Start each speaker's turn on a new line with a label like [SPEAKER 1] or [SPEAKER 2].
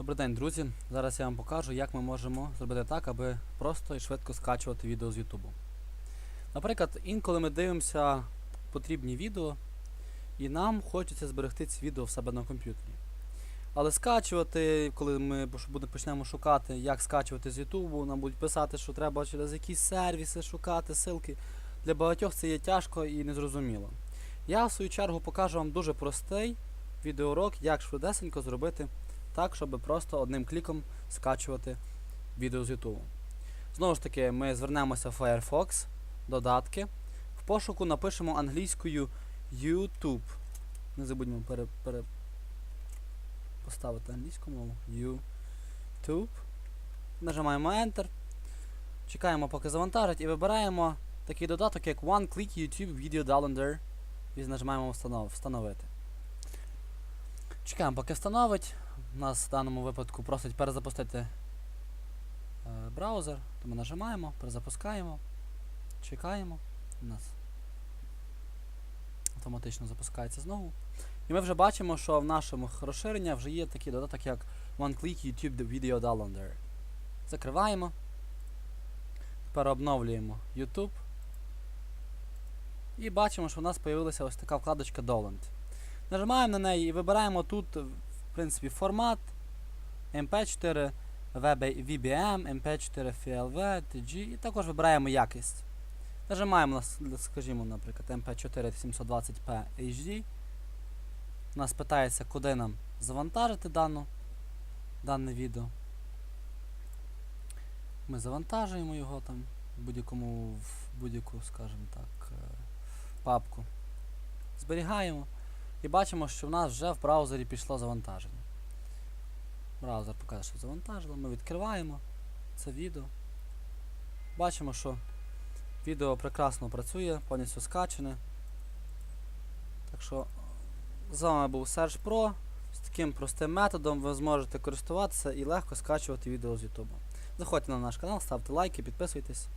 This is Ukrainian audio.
[SPEAKER 1] Добрий день, друзі. Зараз я вам покажу, як ми можемо зробити так, аби просто і швидко скачувати відео з Ютубу. Наприклад, інколи ми дивимося потрібні відео, і нам хочеться зберегти ці відео в себе на комп'ютері. Але скачувати, коли ми почнемо шукати, як скачувати з Ютубу, нам будуть писати, що треба через якісь сервіси шукати, ссылки. Для багатьох це є тяжко і незрозуміло. Я, в свою чергу, покажу вам дуже простий відеоурок, як швидесенько зробити так, щоб просто одним кліком скачувати відео з YouTube. Знову ж таки, ми звернемося в Firefox, додатки. В пошуку напишемо англійською YouTube. Не забудьмо пере, пере, поставити англійську мову. YouTube. Нажимаємо Enter. Чекаємо, поки завантажить, і вибираємо такий додаток, як One Click YouTube Video Downloader. І нажимаємо встанов, встановити. Чекаємо, поки встановить. Нас в даному випадку просить перезапустити е, браузер, то ми нажимаємо, перезапускаємо, чекаємо. У нас автоматично запускається знову. І ми вже бачимо, що в нашому розширенні вже є такий додаток, як One Click YouTube Video Downloader. Закриваємо. Тепер обновлюємо YouTube. І бачимо, що у нас з'явилася ось така вкладочка Download. Нажимаємо на неї і вибираємо тут, в принципі, формат MP4 VBM, MP4 FLV, TG і також вибираємо якість. Нажимаємо, на скажімо, наприклад, MP4 720p HD. Нас питається, куди нам завантажити дану, дане відео. Ми завантажуємо його там в будь-якому в будь-яку, скажімо так, е, папку. Зберігаємо. І бачимо, що в нас вже в браузері пішло завантаження. Браузер покаже, що завантажило. Ми відкриваємо це відео. Бачимо, що відео прекрасно працює, повністю скачане. Так що з вами був Serge Pro. З таким простим методом ви зможете користуватися і легко скачувати відео з YouTube. Заходьте на наш канал, ставте лайки, підписуйтесь.